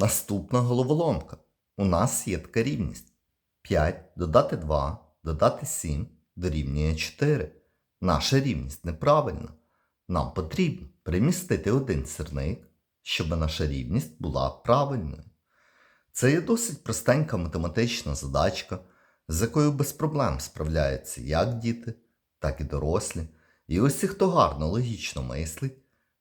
Наступна головоломка. У нас є така рівність. 5 додати 2 додати 7 дорівнює 4. Наша рівність неправильна. Нам потрібно перемістити один сірник, щоб наша рівність була правильною. Це є досить простенька математична задачка, з якою без проблем справляються як діти, так і дорослі. І усі, хто гарно логічно мислить,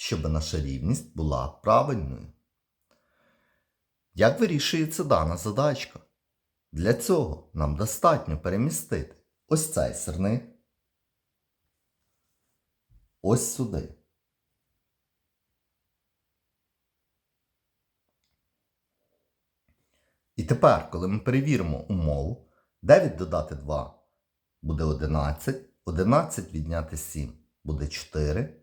щоб наша рівність була правильною. Як вирішується дана задачка? Для цього нам достатньо перемістити ось цей сирник ось сюди. І тепер, коли ми перевіримо умову, 9 додати 2 буде 11, 11 відняти 7 буде 4,